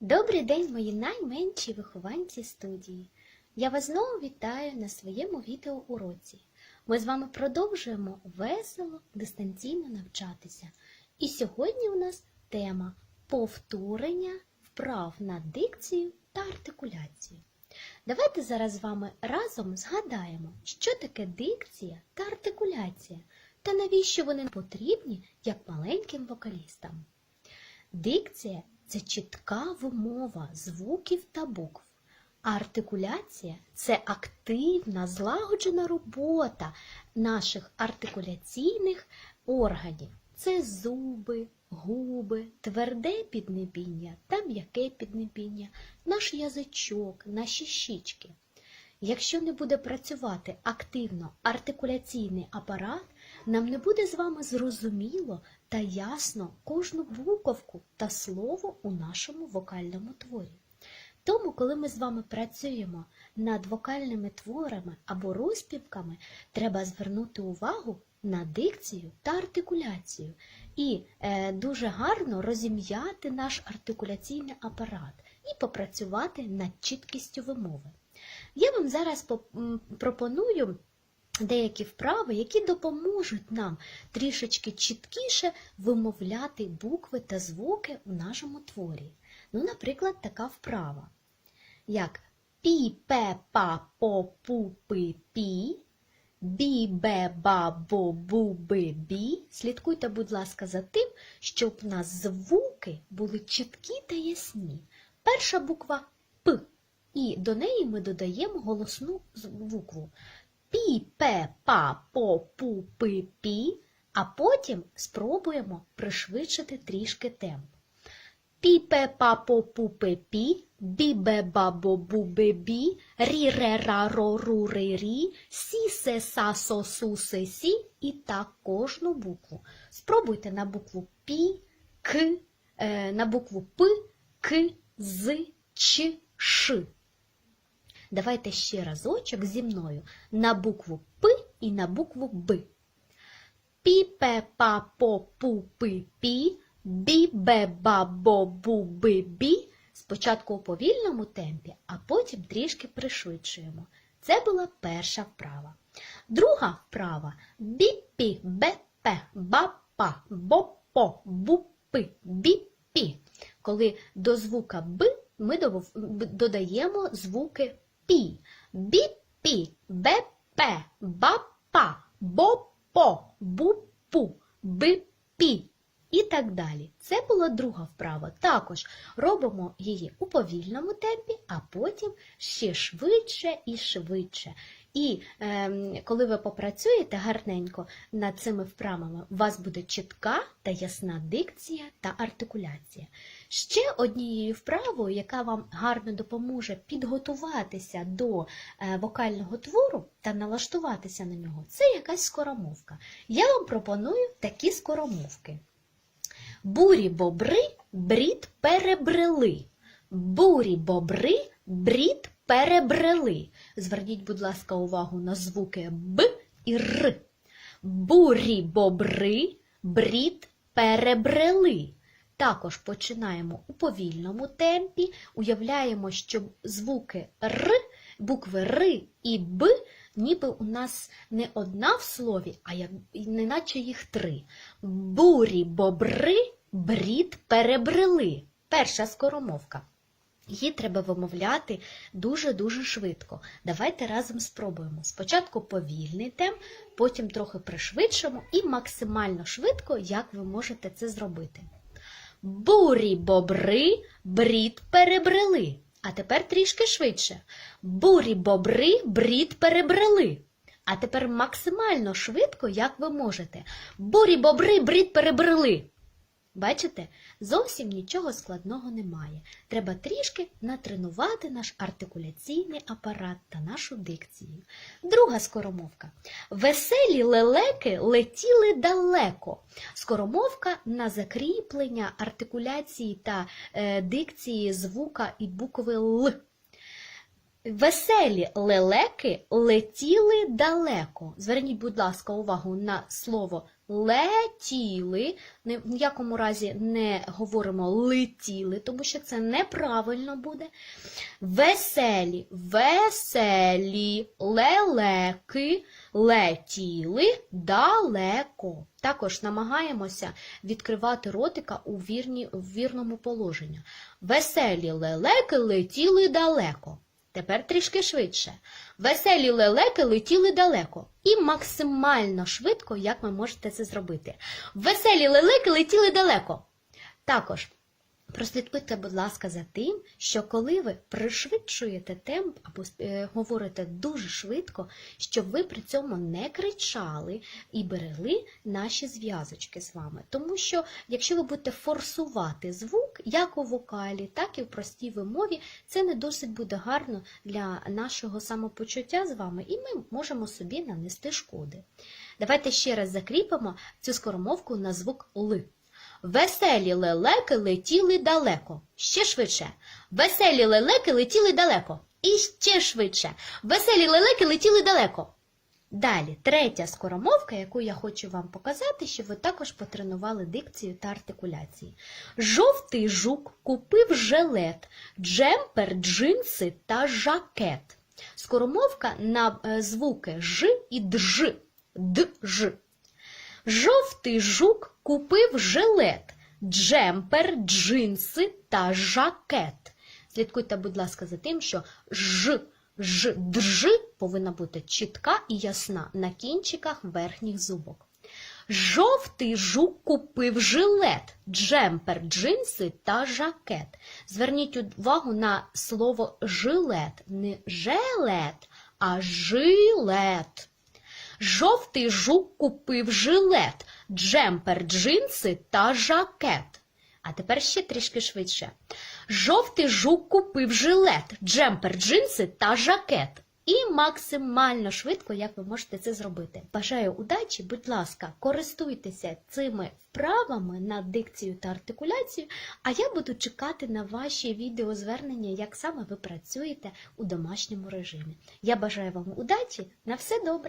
Добрий день, мої найменші вихованці студії. Я вас знову вітаю на своєму відеоуроці. Ми з вами продовжуємо весело дистанційно навчатися. І сьогодні у нас тема повторення вправ на дикцію та артикуляцію. Давайте зараз з вами разом згадаємо, що таке дикція та артикуляція, та навіщо вони потрібні як маленьким вокалістам. Дикція це чітка вимова звуків та букв. А артикуляція це активна, злагоджена робота наших артикуляційних органів. Це зуби, губи, тверде піднебіння та м'яке піднебіння, наш язичок, наші щічки. Якщо не буде працювати активно артикуляційний апарат, нам не буде з вами зрозуміло та ясно кожну буковку та слово у нашому вокальному творі. Тому, коли ми з вами працюємо над вокальними творами або розпівками, треба звернути увагу на дикцію та артикуляцію і е, дуже гарно розім'яти наш артикуляційний апарат і попрацювати над чіткістю вимови. Я вам зараз пропоную деякі вправи, які допоможуть нам трішечки чіткіше вимовляти букви та звуки в нашому творі. Ну, наприклад, така вправа. Як пі, пе, па, по, пу, пи, пі, бі, бе, ба, бо, бу, би, бі. Слідкуйте, будь ласка, за тим, щоб у нас звуки були чіткі та ясні. Перша буква П. І до неї ми додаємо голосну букву пі, пе, па, по, пу, пи, пі, а потім спробуємо пришвидшити трішки темп. Пі, пе, па, по, пу, пи, пі, бі, бе, ба, бо, бу, би, бі, рі, ре, ра, ро, ру, ри, рі, сі, се, са, со, су, се, сі, і так кожну букву. Спробуйте на букву пі, к, е, на букву п, к, з, ч, ш. Давайте ще разочок зі мною на букву П і на букву Б. Пі, пе, па, по, пу, пи, пі, бі, бе, ба, бо, бу, би, бі. Спочатку у повільному темпі, а потім трішки пришвидшуємо. Це була перша вправа. Друга вправа бі, пі, бе, пе, ба, па, бо, по, бу, пи, бі, пі. Коли до звука Б ми додаємо звуки пі. Бі-пі, бе-пе, ба-па, бо-по, бу-пу, би-пі і так далі. Це була друга вправа. Також робимо її у повільному темпі, а потім ще швидше і швидше. І ем, коли ви попрацюєте гарненько над цими вправами, у вас буде чітка та ясна дикція та артикуляція. Ще однією вправою, яка вам гарно допоможе підготуватися до е, вокального твору та налаштуватися на нього, це якась скоромовка. Я вам пропоную такі скоромовки. Бурі бобри брід перебрели. Бурі бобри брід перебрели. Зверніть, будь ласка, увагу на звуки Б і Р. Бурі бобри брід перебрели. Також починаємо у повільному темпі, уявляємо, що звуки Р, букви Р і Б, ніби у нас не одна в слові, а як, неначе їх три. Бурі бобри брід перебрели. Перша скоромовка. Її треба вимовляти дуже-дуже швидко. Давайте разом спробуємо. Спочатку повільний темп, потім трохи пришвидшимо і максимально швидко, як ви можете це зробити. Бурі бобри брід перебрели. А тепер трішки швидше. Бурі бобри брід перебрели. А тепер максимально швидко, як ви можете. Бурі бобри брід перебрели. Бачите, зовсім нічого складного немає. Треба трішки натренувати наш артикуляційний апарат та нашу дикцію. Друга скоромовка. Веселі лелеки летіли далеко. Скоромовка на закріплення артикуляції та е, дикції звука і букви Л. Веселі лелеки летіли далеко. Зверніть, будь ласка, увагу на слово летіли. Ні в якому разі не говоримо летіли, тому що це неправильно буде. Веселі, веселі, лелеки, летіли далеко. Також намагаємося відкривати ротика у, вірні, в вірному положенні. Веселі лелеки летіли далеко. Тепер трішки швидше. Веселі лелеки летіли далеко. І максимально швидко, як ви можете це зробити. Веселі лелеки летіли далеко. Також прослідкуйте, будь ласка, за тим, що коли ви пришвидшуєте темп або е, говорите дуже швидко, щоб ви при цьому не кричали і берегли наші зв'язочки з вами. Тому що, якщо ви будете форсувати звук, як у вокалі, так і в простій вимові, це не досить буде гарно для нашого самопочуття з вами, і ми можемо собі нанести шкоди. Давайте ще раз закріпимо цю скоромовку на звук Л. Веселі лелеки летіли далеко. Ще швидше. Веселі лелеки летіли далеко. І ще швидше. Веселі лелеки летіли далеко. Далі, третя скоромовка, яку я хочу вам показати, щоб ви також потренували дикцію та артикуляції. Жовтий жук купив жилет, джемпер, джинси та жакет. Скоромовка на е, звуки ж і дж. Дж. Жовтий жук купив жилет, джемпер, джинси та жакет. Слідкуйте, будь ласка, за тим, що ж, ж, дж повинна бути чітка і ясна на кінчиках верхніх зубок. Жовтий жук купив жилет, джемпер, джинси та жакет. Зверніть увагу на слово жилет, не желет, а жилет. Жовтий жук купив жилет, джемпер, джинси та жакет. А тепер ще трішки швидше. Жовтий жук купив жилет, джемпер, джинси та жакет. І максимально швидко, як ви можете це зробити. Бажаю удачі, будь ласка, користуйтеся цими вправами на дикцію та артикуляцію, а я буду чекати на ваші відеозвернення, як саме ви працюєте у домашньому режимі. Я бажаю вам удачі, на все добре!